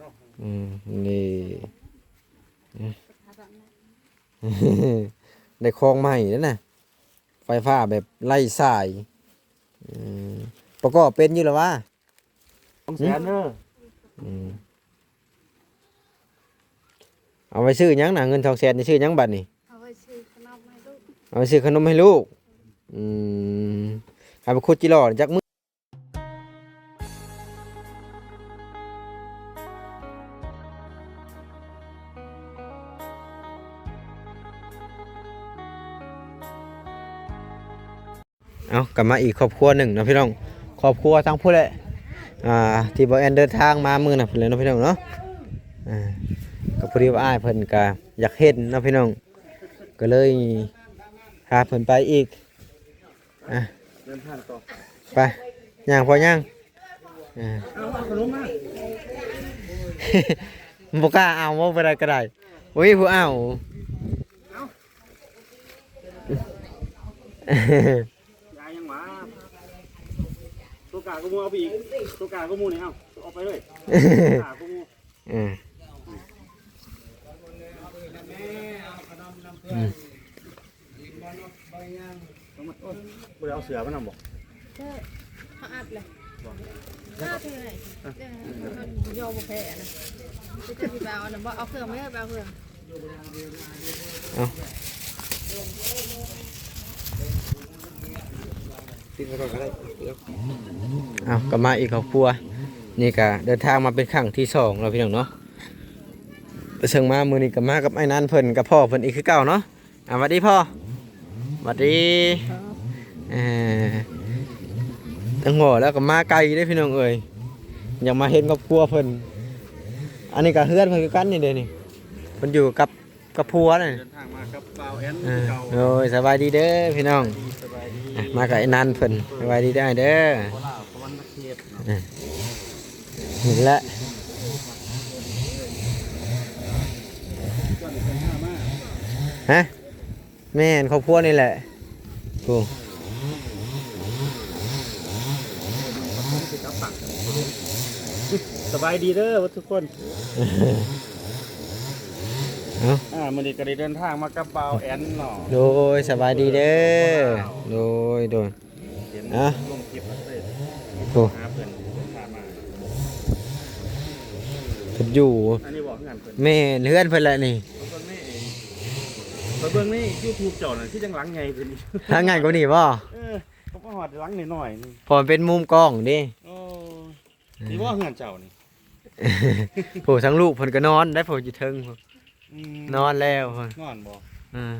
เนาะอืมนี่หาแบบนั้นได้คลองใหม่แล้วนะไฟฟ้าแบบไล่สายอืมประกอบเป็นอยู่แล้ววะต้องแสนเด้ออืมเอาไปซื้อหยังน่ะเงินทองแสนจะซื้อหยังบัดนี่เอาไว้ซื้อขนมให้ลูกเอาไปซื้อขนมให้ลูกอืมเอาไปขุดจิหล่อจักมือ เอากลับมาอีกครอบครัวหนึ่งนะพี่น้องครอบครัวทั้งผู้แหละอ่าที่บอแอนเดินทางมามือน่ะเพิ่เลยนะพี่น้องเนาะอ่าก็พอดีว่าอ้ายเพิ่นก็อยากเห็นนะพี่น้อง ก็เลยพาเพิ่นไปอีกอะเดินทาไปย่างพอย่างอ่าเอาเอาขนมมาบ่กล้าเอาบ่ไปได้ก็ได้โอ้ยผู้เอายายยังหมา ตัวกากูมูเอาไปอีกตัวกากูมูนี่เอาเอาไปเลยกากูมูอืมอืมต้องมาโอ้ยบ่ได้เอาเสือมานำบ่เด้อเขาอัดเลยอัดเท่าไหร่เด้อมันโยบแพ้นะจะจะสิไปเอาน่ะบ่เอาเครื่องไม่ได้ไปเอาเครื่อง ติดไปก่อนก็ได้เอากลับมาอีกครอบครัว นี่ก็เดินทางมาเป็นครั้งที่สองแล้วพี่น้องเนาะเชิงมามือนี้ก็มากับไอ้นันเพิ่นกับพ่อเพิ่นอีกคือเก่าเนาะอะสวัสดีพ่อสวัสดีเออตั้งหัวแล้วก็มาไกลได้พี่น้องเอ้ยอยากมาเห็นครอบครัวเพิ่นอันนี้ก็เฮือนเพิ่นกันนี่เด้นี่เพิ่นอยู่กับ กับผัวน่ะเดินทางมากับบ่าวแอนอ่าเก่าโอ้ยสบายดีเด้อพี่น้องสบายดีอะมากับไอ้นันเพิ่นสบายดีได้อเด้อโคราชสวรรค์เขตเนาะเห็นแล้วก่อนจะมามาฮะแม่นครอบครัวนี่แหละกูสิกลับปักสบายดีเด้อทุกคน เอ้าอ่ามื้อนี้ก็ได้เดินทางมากับบ่าวแอนเนาะโดยสบายดีเด้อโดยโดย เห็นอะ ลงคลิปมาเลยกูหาเพิ่นพามา เพิ่นอยู่อันนี้บอกงานเพิ่นแม่นเฮือนเพิ่นแหละนี่เบิ่งนี่เองไปเบิ่งนี่ YouTube เจ้าน่ะที่จังหลังใหญ่เพิ่นนี่ทางงานก็นี่บ่เออเขาก็ฮอดหลังน้อยๆนี่พอมันเป็นมุมกล้องดิโอ้นี่ว่าเฮือนเจ้านี่โผทั้งลูกเพิ่นก็นอนได้โผอยู่เทิงพุ่นอืม นอนแล้วเพิ่นนอนบ่อ่า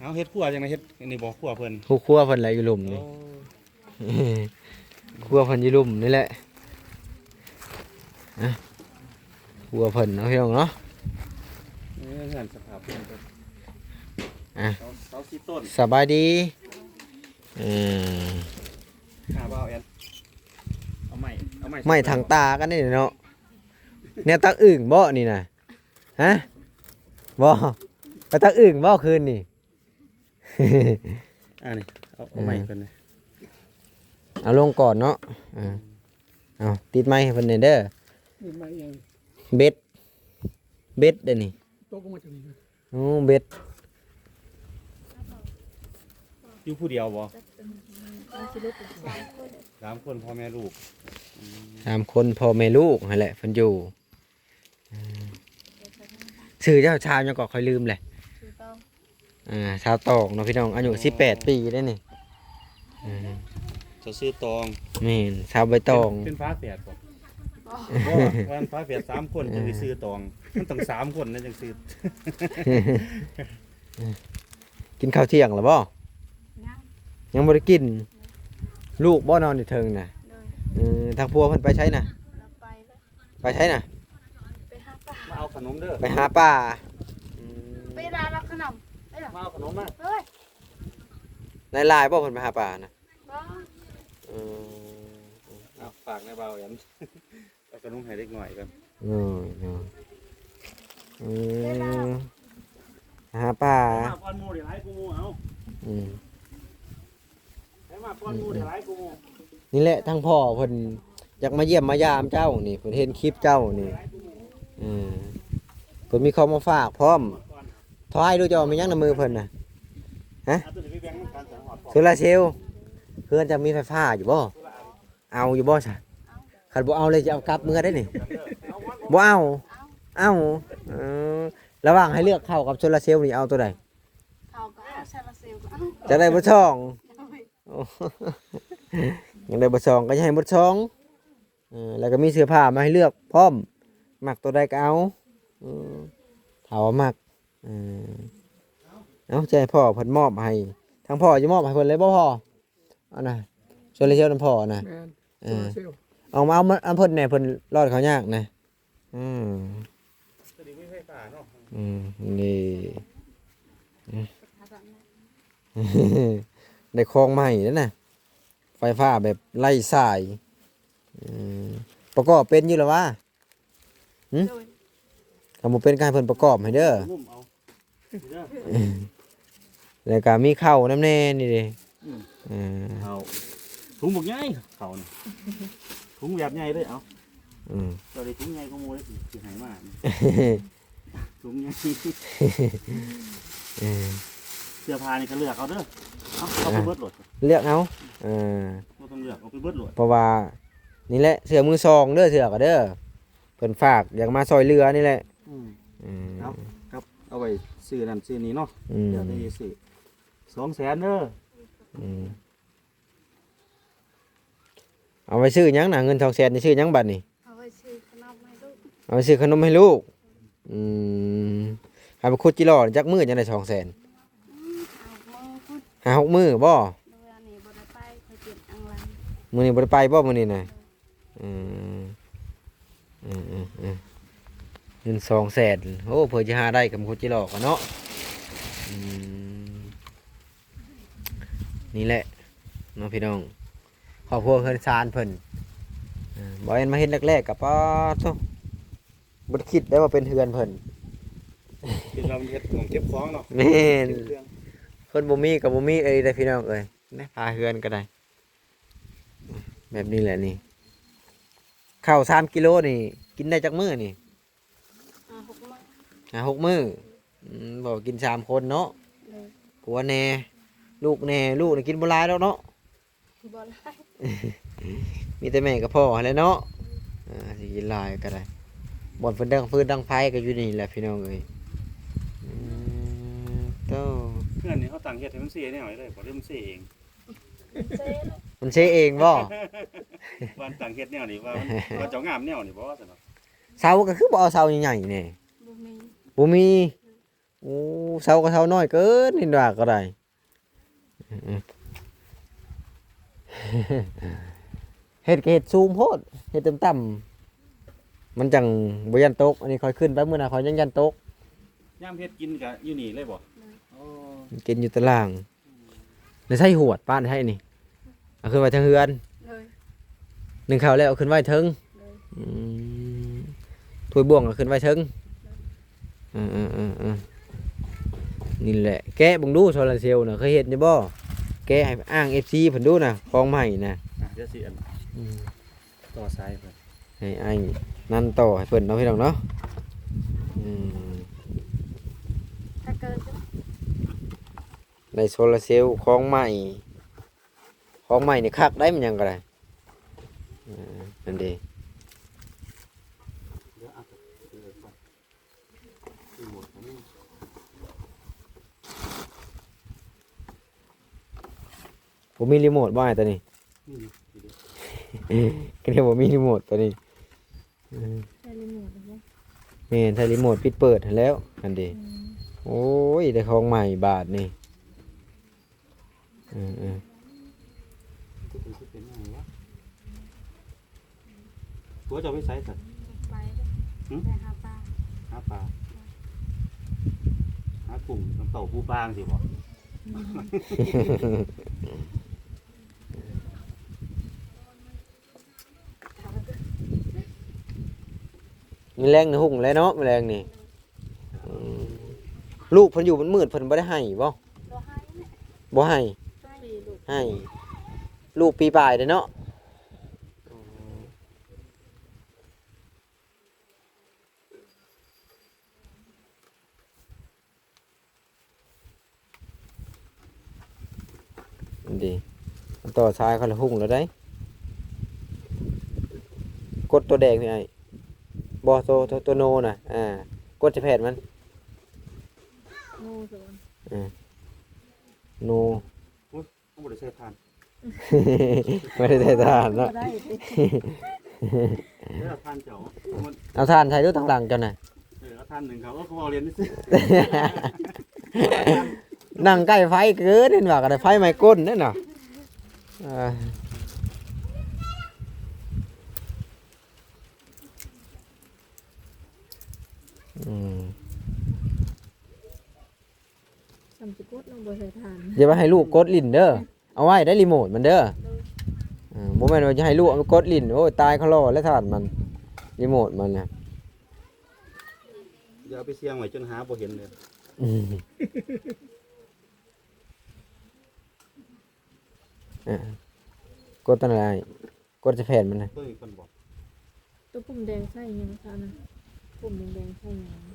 เอาเฮ็ดครัวจังได๋เฮ็ดอันนี้บ่ครัวเพิ่นคู่ครัวเพิ่นแหละอยู่หลุมโอ้นี่ ครัวเพิ่นอยู่หลุมนี่แหละอะครัวเพิ่นเนาะพี่น้องเนาะ เออเฮือนสภาพเพิ่นก็อะ เสาเสาสีต้นสบายดีอืมหาบ่าวแอนเอาไม้เอาไม้ไม่ทางตากันนี่เนาะเนี่ยตักอึ่งบ่นี่นะฮะ บ่ไปตักอึ่งบ่คืนนี่อ่านี่เอาเอาไม้เพิ่นนี่เอาลงก่อนเนาะอ่าเอาติดไม้ให้เพิ่นนี่เด้อนี่ไม้ยังเบ็ด เบ็ดเด้อนี่ตกมาจากนี่โอ้เบ็ด อยู่ผู้เดียวบ่มันสิลุกเลยสามคนพ่อแม่ลูก สามคนพ่อแม่ลูกนั่นแหละเพิ่นอยู่อืม ชื่อเจ้าชาวยังก็ค่อยลืมแหละคือต้องอ่าชาวตอกเนาะพี่น้องอายุ18ปีได้นี่อืมจะซื้อตองแม่นชาวใบตอง เป็นฟ้าแฝดบ่บ่วันฟ้าแฝดสามคนจึงสิซื้อตอง มันต้องสามคนนะจังซื้อกินข้าวเที่ยงแล้วบ่ย่างยังบ่ได้กิน ลูกบ่นอนอยู่เทิงน่ะเลยเออทางพัวเพิ่นไปใช้น่ะ เราไปเลยไปใช้น่ะ ไปหาปลา มา เอาขนมเด้อไปหาป้าอืมไปร้านรับขนมเอ้ยมาเอาขนมมาเฮ้ยในลายบ่เพิ่นไปหาป้าน่ะบ้าเออเอาฝากในเบาแอมเอาขนมให้เด็กหน่อยกันเออเออเออหาป้ามาป้อนหมูเดี๋ยวไล่กูหมูเอาอืม ให้มาป้อนหมูเดี๋ยวไล่กูหมูนี่แหละทั้งพ่อเพิ่นอยากมาเยี่ยมมายามเจ้านี่เพิ่นเห็นคลิปเจ้านี่เออเพิ่นมีของมาฝากพร้อมทอยดูจะเอามีหยังในมือเพิ่นน่ะอะตัวนี้ไปแบ่งกันสังหอดโซลาร์เซลล์เพื่อนจะมีไฟฟ้าอยู่บ่เอาอยู่บ่ซะคันบ่เอาเลยจะเอากลับมือได้นี่บ่เอาเอาเออระหว่างให้เลือกเข้ากับโซลาร์เซลล์นี่เอาตัวใดเขาก็เอาซาลาเซลล์ก็เอาจะได้บ่ช่องโอ้ยังได้บ่ช่องก็จะให้บ่ช่องเออแล้วก็มีเสื้อผ้ามาให้เลือกพร้อม มักตัวใดก็เอาเออถามว่ามักเออเอาใจพ่อเพิ่นมอบให้ทั้งพ่อจะมอบให้เพิ่นเลยบ่พ่อเอานะโซลาร์เซลล์นํพ่อนะแม่นเอโซอลาร์เซลล์เอามาเอามาเอาเพิ่นแหน่เพิ่นรอดเขายากนะอืมตัวนี้ไม่ไฟฟ้าเนาะอืมนี่ได้คลองใหม่แล้วนะไฟฟ้าแบบไล่สายอืมประกอบเป็นอยู่แล้ววะ โดยถ้าบ่เป็นก็ให้เพิ่นประกอบให้เด้อนุ่มเอาเด้อ แล้วก็มีเข้าวน้ำแน่นี่เด้อืม เออเอาถุงบักใหญ่เขานี่ถุงแบบใหญ่เลยเอาอืมตัวนี้ถุงใหญ่ขโมยได้สิสิหายมากนี่ถุงใหญ่เออเสื้อผ้านี่ก็เลือกเอาเด้อเอาเอาไปเบิดโหลดเลือกเอาเออ บ่ต้องเลือกเอาไปเบิดโหลดเพราะว่านี่แหละเสือมือซองเด้อเสือก็เด้อ เพิ่นฝากอยากมาซอยเรือนี่แหละอืมอืมเอาครับเอาไว้ซื้อนั่นซื้อนี้เนาะอืม เดี๋ยวได้ซื้อสองแสนเด้ออืมเอาไปซื้อหยังน่ะเงินทองแสนนี่ซื้อหยังบัดนี่เอาไว้ซื้อขนมให้ลูกเอาไปซื้อขนมให้ลูกอืมให้ไปขุดจิรอจักมื้อจังได้2แสนเอามือพุดหาหกมื้อบ่เรือนี่บ่ได้ไปเคยเจ็บอังลังมื้อนี้บ่ได้ไปบ่มื้อนี้น่ะอืม อืมอืมอืมเงิน2แสนโอ้เผื่อจะหาได้กับขุดจิรอกันเนาะอืมนี่แหละเน้องพี่น้องครอบครัวเฮือนซานเพิ่นอ่าบ่เห็นมาเฮ็ดแรกๆกับป้าโตบ่ได้คิดได้ว่าเป็นเฮือนเพิ่นคือเราเฮ็ดของเก็บของเนาะแม่นเก็บเครื่องเพิ่นบ่มีกับบ่มีเอ้ยได้อพี่น้องเอ้ยนะพาเฮือนก็ได้ แบบนี้แหละนี่ ข้าว3กิโลนี่ กินได้จักมื้อนี่เอาหกมื้อหาหกมื้ออืมบอกกินสามคนเนาะเลยผัวแน่ลูกแน่ลูกนี่กินบ่หลายแล้วเนาะ บ่ไล่มีแต่แม่กับพ่อหั่นแหละเนาะอ่าสิกินหลายก็ได้บ่อนเพิ่นดังฟืนดังไฟก็อยู่นี่แหละพี่น้องเอ้ยอืมโตเพื่อนนี่เขาตั้งเฮ็ดให้มันเสียแนวนี้เลยบ่ได้มันเสียเองเซ่ลูก มันเชเองบ่ว่าตั้งเฮ็ดแนวนี้ว่ามันว่าเจ้างามแนวนี่บ่ซั่นเนาะเสาก็คือบ่เอาเสาใหญ่ๆแน่บ่มีบ่มีโอ้เสาก็เสาน้อยเกินนี่ว่าก็ได้อืมเฮ็ดก็เฮ็ดสูงโพดเฮ็ดต่ำๆมันจังบ่ยันตก อันนี้ค่อยขึ้นไปมื้อหน้าค่อยยังยันตกยามเฮ็ดกินก็อยู่นี่เลยบ่โอ้กินอยู่ตารางแล้วใส่หวดป้านให้นี่ เอาขึ้นไว้ทางเฮือนเลย หนึ่งข้าวแล้วเอาขึ้นไว้เทิงเลย อืมถ้วยบ่วงเอาขึ้นไว้เทิงอือๆๆนี่แหละ แกะเบิ่งดูโซลาร์เซลล์น่ะเคยเห็นอยู่บ่แกะให้อ้าง FC เพิ่นดูน่ะของใหม่น่ะอะเดี๋ยวสิอันอืม ต่อสายเพิ่นให้ไอ้นั่นต่อให้เพิ่นเนาะพี่น้องเนาะอืมถ้าเกิดจะในโซลาร์เซลล์ของใหม่ ของใหม่นี่คักได้มันหยังก็ได้อ่านั่นเด้เดี๋ยวเอาไปเดี๋ยวก่อนสิหมดอันนี้ผมมีรีโมทบ่ไอ้ตัวนี้นี่ก็เรียกว่ามีรีโมทตัวนี้อืมใช้รีโมทเลยแม่นถ้ารีโมทปิดเปิดให้แล้วอันเด้โอ้ย ได้ของใหม่บาทนี่อืม จะเป็นสิเป็นยังไงวะ ตัวจะเอาไปใส่สัตว์ไปเลยหืมไปหาปลาหาปลาหากุ้งน้ำเต่าปูปลาจังสิบ่ๆมีแรงในหุ่งแล้วเนาะมีแรงนี่อืมลูกเพิ่นอยู่มันมืดเพิ่นบ่ได้ให้บ่ตัวให้เนี่ยบ่ให้ให้ลูกให้ ลูกปีปลายเด้อเนาะ อัน ดีมันต่อซ้ายเขาละหุ่งแล้วได้ กดตัวแดงนี่ไอ้บอตัวตัวตัวโนน่ะ อ่า กดจะแผดมันโง่สวนโน ต้องบริใช้ทานไม่ได้ใส่ทานเนาะได้สิเออทานเจ้ามันเอาทานใส่ดูทางหลังเจ้าน่ะ เออทานหนึ่งเขาก็เขาเรียนนี่สิ นั่งใกล้ไฟเกินเห็นว่ากันไฟไหม้ก้นนั่นน่ะอ่าอืมสามสิบกดลงบนใส่ทานอย่าไปให้ลูกกดลิ้นเด้อ เอาไว้ได้รีโมทมันเด้ออ่าบ่แม่นว่าจะให้ลูกเอากดลิ้นโอ้ยตายเขารอแล้วทานมันรีโมทมันน่ะอย่าเอาไปเสี่ยงไว้จนหาบ่เห็นเลย อืม อ่ากดตัวไหนกดจะแผ่นมันนะเพิ่งมีคนบอกตัวปุ่มแดงใส่ยังไงคะนะปุ่มแดงๆใส่ยังไง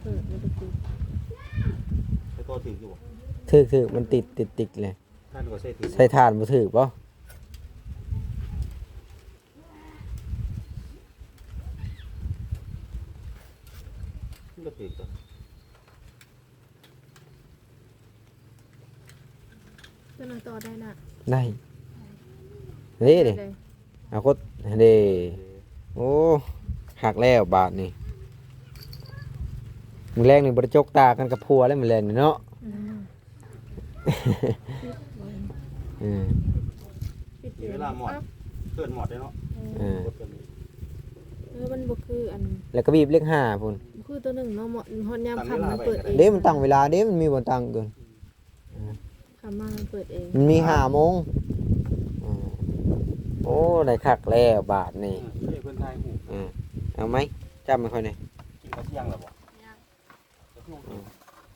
เปิดแล้วก็ปิดใช้ตัวถืออยู่บ่ถือถือมันติดติดติดเลย ท่านก็ใช้ถือใส่ถ่านบ่ถือป่ะมันก็ถือตัวตัวนั้นต่อ ได้น่ะได้เด้เด้ได้เอากดเด้โอ้หักแล้วบาทนี่มือแรงนี่บริจกตากันกับพัวแล้วมือแรงนี่เนาะอืมอืมปิดมีเวลาหมดเกินหมดได้เนาะเออกดตัวนี้เออมันบ่คืออันแล้วก็บีบเลขห้าพุ่นบ่คือตัวหนึ่งเนาะเหมาะฮอนยามคำมันเปิดเองเด้มันตั้งเวลาเด้มันมีบนตั้งเกิน คำมามันเปิดเองมันมีห้าโมงอืมโอ้ได้คักแล้วบาทนี่เออเพิ่นทายหูอืมเอาไหมจำไม่ค่อยเนี่ยกินข้าวเที่ยงแล้วบ่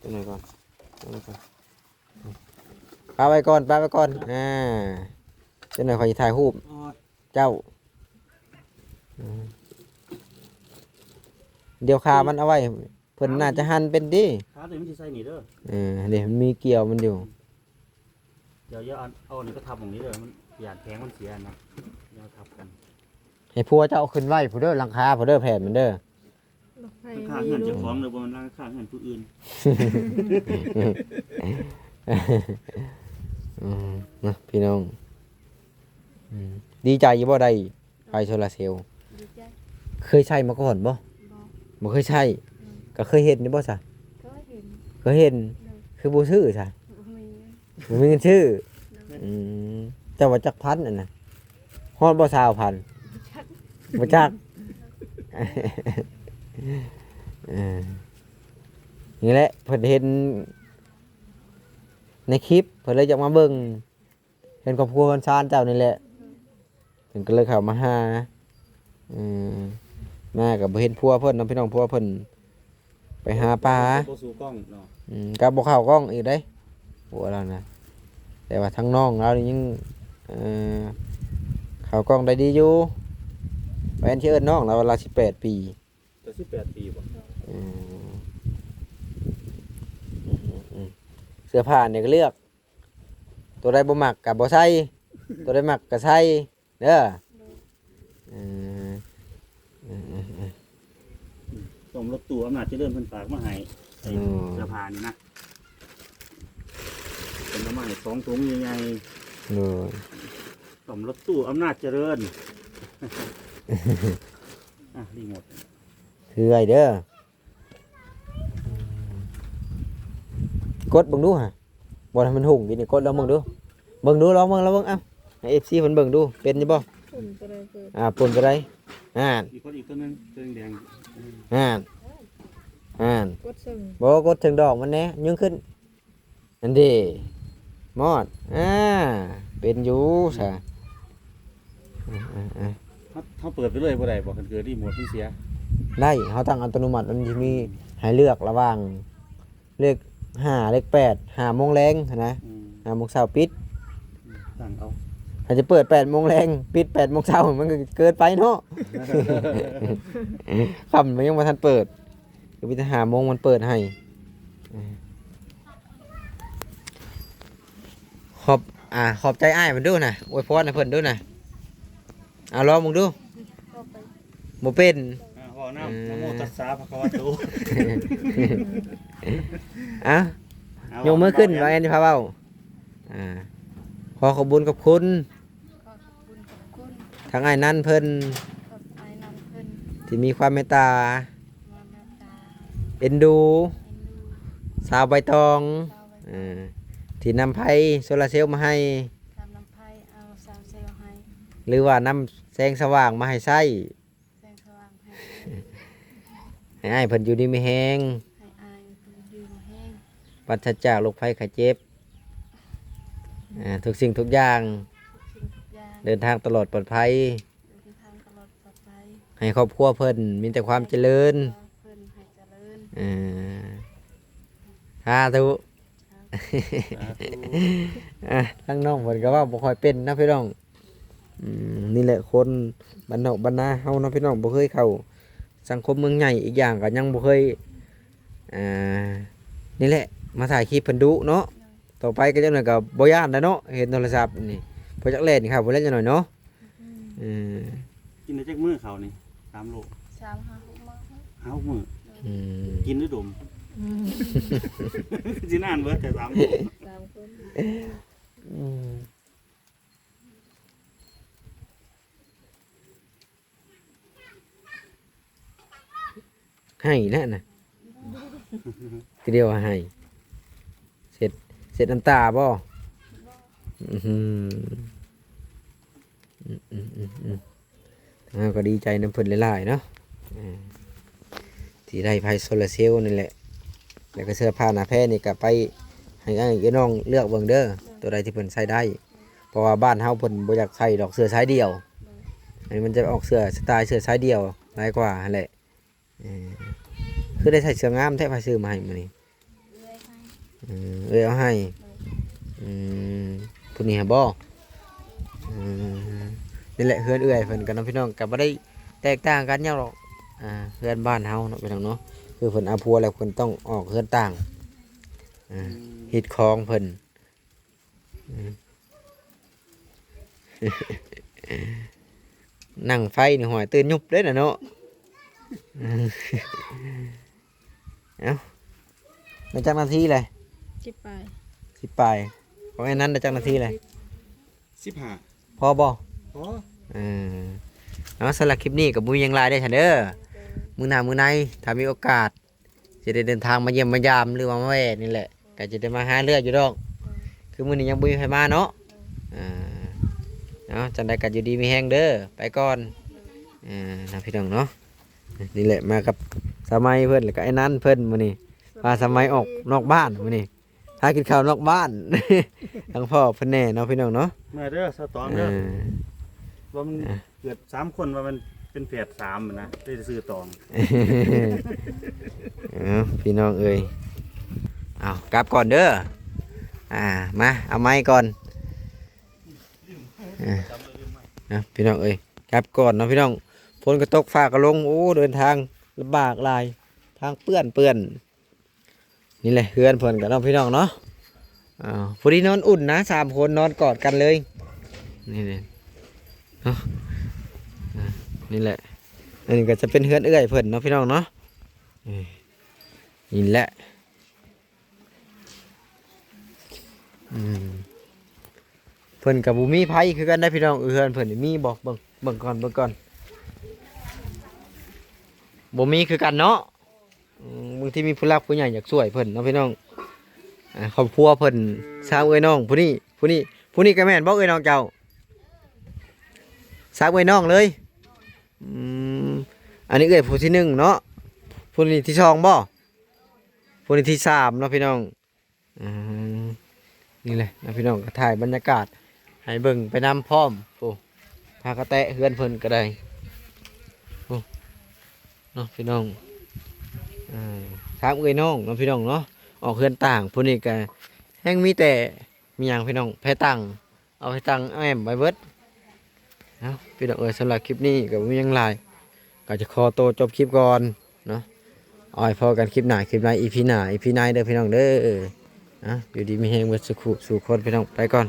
ตัวไหนก่อนตัวไหนก่อนปาไปก่อนปาไปก่อนอ่าเจ้าหน่อยขอจะถ่ายรูปโอ้ยเจ้าอืมเดี๋ยวขามันเอาไว้เพิ่นน่าจะหั่นเป็นดิขาตัวนี้มันสิใส่นี่เด้อ เออเดี๋ยวมันมีเกี่ยวมันอยู่ เดี๋ยวอย่าเอาเอาอันนี้ก็ทับตรงนี้เด้อมันหยาดแข็งมันเสียนะอย่าทับกันให้พัวเจ้าเอาขึ้นไว้ผู้เด้อหลังคาผู้เด้อแผ่นมันเด้อ ดอกไฟข้างมีเงินลูเจ้ากของเด้อบ่มันข้างเงินผู้อื่นอืมนะพี่น้องอืมดีใจอยี่บ่ได้ไฟโซลาร์เซลล์ ดีใจเคยใช้มาก่อนบ่บอกบ่เคยใช้ ก็เคยเห็นนี่บ่ซะก็เห็นเคยเห็น คือบ่ซื้อซะมี บ่มีเงินซื้ออืมเจ้าว่าจักพันอันน่ะฮอดบ่สาวพันบ่จักเออนี่แหละเพิ่นเห็น ในคลิปเพิ่นเลยอยากมาเบิ่งเห็นครอบครัวคนซานเจ้านี่แหละเพิ่นก็เลยเข้ามาหาอืมมากับบ่เห็นพัวเพิ่นเน้องพี่น้องพัวเพิ่นไปหาปลา บ่สู่กล้องเนาะ อืมกับบ่เข้ากล้องอีกเด้ผัวเรานะ แต่ว่าทั้งน้องเรานี่ยังเอ่อเข้ากล้องได้ดีอยู่แฟนชื่อเอิ้นน้องเราเวลา18ปีแต่18ปีบ่อืมอืมอืมเสื้อผ้าเนี่ยก็เลือก ตัวใดบ่มักกับบ่ใส่ตัวใดมักก็ใส่เด้อเออเออเออเออสมรถตู้อำนาจเจริญเพิ่นฝากมาให้ไอ้อืมเสื้อผ้านี่นะ เป็นมาให้สองถุงใหญ่โดยๆสมรถตู้อำนาจเจริญ อะรีโมทคือไอเด้ออืมกดเบิ่งดูฮะบ่ให้มันหุ่งกินนี่กดลองเบิ่งดูเบิ่งดูลองเบิ่งลองเบิ่งเอ้าให้ FC เพิ่นเบิ่งดูเป็นอยู่บ่ปุ่มตัวใดเปิดอ่าปุ่นก็ได้อ่านอีกคนอีกตัวหนึงตัวแดงๆอืมอ่านอ่าน กดซึ่งบ่กดถึงดอกมันแหน่ยังขึ้นอันเดี มอดอ่าเป็นอยู่ซะอ่าอ่าอ่าเขาเขาเปิดไปเลยบ่ได้บอกกันเกิดรีโมทมันเสียได้เขาตั้งอัตโนมัติมันจะมีให้เลือกระหว่างเลขห้าเลขแปดห้าโมงแรงนะอืมห้าโมงเช้าปิดสั่งเอา อาจจะเปิดแปดโมงแรงปิดแปดโมงเช้ามันก็เกินไปเนาะ คำมันยังมาทันเปิดคือพิจหาโมงมันเปิดให้ ขอบอ่าขอบใจอ้ายเพิ่นดูนะอวยพรให้เพิ่นดูนะเอาลองมึงดูก็ไปบ่เป็น อ่าขอน้ำนะโมตัสสะภะคะวะโตเอ้ายกมือขึ้นว่าแอนพาเว้าอ่าขอขอบคุญขอบคุณก็ขอบคุณขอบคุณทางไอ้ายนั้นเพิ่นขอบไอ้นำเพิ่นที่มีความเมตตา มาเมตตาเอ็นดู เอ็นดูสาวใบตองชาวไว้ อ่า ที่นำไพ่โซลาร์เซลล์มาให้ ทำน้ำไผ่เอาสาวเซลล์ให้หรือว่านำแสงสว่างมาให้ใช้แสงสว่างให้ให้อ้ายเพิ่นอยู่ดีมีแฮงให้อายเพิ่นดื่มแห้งปราศจากโรคภัยไข้เจ็บอ่าทุกสิ่งทุกอย่างสิ่งทุกอย่างเดินทางตลอดปลอดภัย เดินทางตลอดปลอดภัยให้ครอบครัวเพิ่นมีแต่ความเจริญ เพิ่นให้เจริญ อ่าสาธุสาธุ อะทั้งน้องเพิ่นก็ว่าบ่ค่อยเป็นนะพี่น้องอืมนี่แหละคนบ้านนอกบ้านนาเฮาเนาะพี่น้องบ่เคยเข้าสังคมเมืองใหญ่อีกอย่างก็ยังบ่เคยอ่านี่แหละ มาถ่ายคลิปเพิ่นดุเนาะต่อไปก็จังหน่อยก็บ่ย่านแล้วเนาะเห็นโทรศัพท์นี่พอจักเล่นครับบ่เล่นจังหน่อยเนาะอืมอืมกินได้จักมื้อเขานี่สามโลสามห้าหกมื้อห้าหกมื้ออืมกินหรือดม สินานเบิดแต่สามโลสามคนอืมให้แน่น่ะทีเดียวว่าให้เสร็จเสร็จน้ำตาบ่อือหืออืมอืมอืมอืมอ่าก็ดีใจน้ำเพิ่นหลายๆเนาะที่ได้ไพ่โซลาร์เซลล์นี่แหละ แล้วก็เสื้อผ้าหน้าแพร่นี่ก็ไปให้ไอ้น้องเลือกเบิ่งเด้อตัวใดที่เพิ่นใส่ได้ เพราะว่าบ้านเฮาเพิ่นบ่อยากใส่ดอกเสื้อสายเดียวอันนี้มันจะออกเสื้อสไตล์เสื้อสายเดียวหลายกว่าหั่นแหละเออคือได้ใส่เสื้องามแท้พาซื้อมาให้มื้อนี้เอยให้เออเอ้ยเอาให้อืมผู้นี้ฮะบ่อืมนี่แหละเฮือนเอื้อยเพิ่นกับน้องพี่น้องก็บ่ได้แตกต่างกันหยังหรอกอ่าเฮือนบ้านเฮาเนาะพี่น้องเนาะ คือเพิ่นเอาผัวแล้วเพิ่นต้องออกเฮือนต่างอ่าเฮ็ดคลองเพิ่นอืมนั่งไฟนี่หอยตื่นยุบเด้น่ะเนาะอืมเอ้าในจักนาทีเลยจิบไปสิไปของไอ้นั้นในจักนาทีเลยสิบห้าพอบ่โอ้เออเอาสำหรับคลิปนี้กับบุญยังไลายได้อฉันเด้อ มือหน้ามือในถ้ามีโอกาสจะได้เดินทางมาเยี่ยมมายามหรือว่ามาแวะนี่แหละก็จะได้มาหาเลือดอยู่ดอกคือมือนี้ยังบุญให้มาเนาะอ่าเอาจันได้กันอยู่ดีมีแห้งเด้อไปก่อนอ่านะพี่น้องเนาะนี่แหละมากับสมัยเพิ่นแล้วก็ไอ้นั่นเพิ่นมื้อนี้พาสมัยออกนอกบ้านมื้อนี้หากินข้าวนอกบ้าน ทั้งพ่อเพิ่นแน่เนาะพี่น้องเนาะเมื่อเด้อสตอมอ่เด้อาว่ามันเกิดสามคนว่ามัน เป็นแฝดสามนะได้ซื้อตองเอาพี่น้องเอ้ยเอากลับก่อนเด้ออ่ามาเอาไม้ก่อนอ่าเอาพี่น้องเอ้ยกลับก่อนเนาะพี่น้องฝนก็ตกฟ้าก็ลงโอ้เดินทางลำบากหลายทางเปื้อนเปื้อนนี่แหละเพื่อนเพื่อนกันเนาะพี่น้องเนาะอ่าพอดีนอนอุ่นนะสามคนนอนกอดกันเลยนี่เลยเนาะ นี่แหละ อันนี้ก็จะเป็นเฮือนเอื้อยเพิ่นเนาะพี่น้องเนาะนี่นี่แหละอืมเพิ่นกับบุมีไผคือกันได้พี่น้องเอื้อนเพิ่นนี่มีบอกเบิ่งเบิ่งก่อนเบิ่งก่อนบ่มีคือกันเนาะอืมบางทีมีผู้รักผู้ใหญ่อยากช่วยเพิ่นเนาะพี่น้องอ่าครอบครัวเพิ่นสาวเอ้ยน้องผู้นี้ผู้นี้ผู้นี้ก็แม่นบ่เอ้ยน้องเจ้าสาวเอ้ยน้องเลย อืมอันนี้เอ่ยผู้ที่หนึ่งเนาะผู้นี้ที่สองบ่ผู้นี้ที่สามเนาะพี่น้องอืมนี่แหละนะพี่น้องก็ถ่ายบรรยากาศ ให้เบิ่งไปนำพร้อมโอ้พากระแตะเฮือนเพิ่นก็ได้โอ้เนาะพี่น้องอ่าสามเอ้ยน้องเนาะพี่น้องเนาะออกเฮือนต่างผู้นี้ก็แห้งมีแต่มีอย่างพี่น้องแพ้ตังเอาแพ้ตังเอาแอมไปเบิด เอาพี่น้องเอ๋ยสำหรับคลิปนี้ก็มีหยังหลายก็จะขอตัวจบคลิปก่อนเนาะอ่อยพอกันคลิปหน้าคลิปไหนอีพีหน้าอีพีหนเด้อพี่น้องเด้อนะอยู่ดีมีแหงเบิดสุขุสู่คนพี่น้องไปก่อน